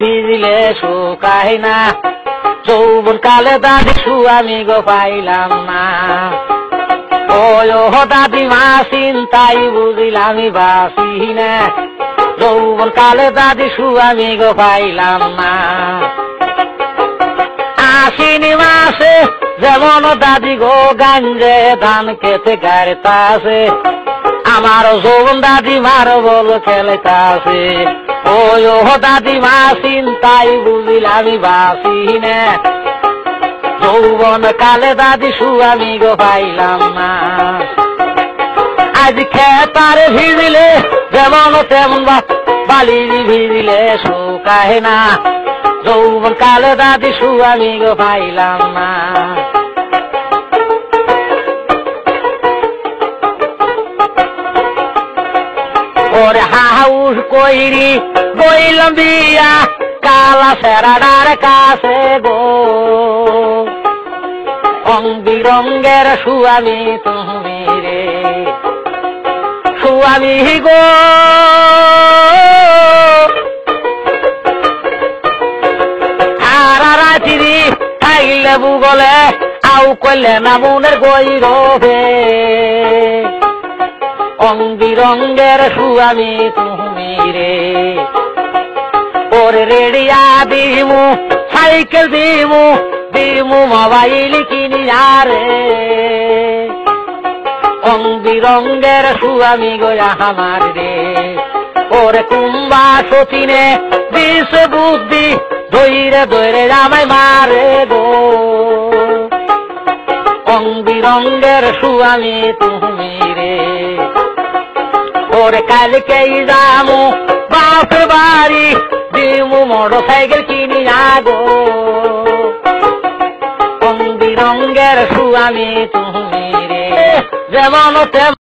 দিলে শুকাই না। যৌবন কালে দাদি আমি গো পাইলাম না। ওয় দাদি মা চিন্তাই বুঝিলাম বাসি না যৌবন কালে দাদি আমি গো পাইলাম না। আশ্বিনী মাসে যেমন দাদি গো গাঞ্জে ধান খেতে গাড়িতাছে আমার যৌবন দাদি মার বল ওই ও দাদি মা চিন্তাই বুঝিলাম বাসি না। যৌবন কালে দাদি আমি গো পাইলাম না। আজ খেতারে ভিজিলে যেমন তেমন বালি ভিজিলে শুকায় না। যৌবন কালে দাদি আমি গো পাইলাম না। ওরে হাউস কইরি বইলাম বিয়া কালা সেরাডার কাছে গো। রং বিরঙ্গের সুয়ামি তুমি রে, সুয়ামি গো। সারা রাত্রি থাইলে বুগলে, আউ কইলে না মনের গৈর অং বিরঙ্গের সুয়ামি তুমি রে। ওরে রেডিয়া দিমু, সাইকেল দিমু দিমু মোবাইল কিনি আরে অং বিরঙ্গের সুয়ামি গোয়া আমার রে। ওরে কুম্বা সচিনে বিষ বুদ্ধি ধৈরে ধৈরে আমায় মারে গো। অং বিরঙ্গের সুয়ামি তুমি রে কালকে কালকেই বাপ বাড়ি দিমু মোটর সাইকেল কিনি আগো রঙের সুয়ামি তুমি রে যেমন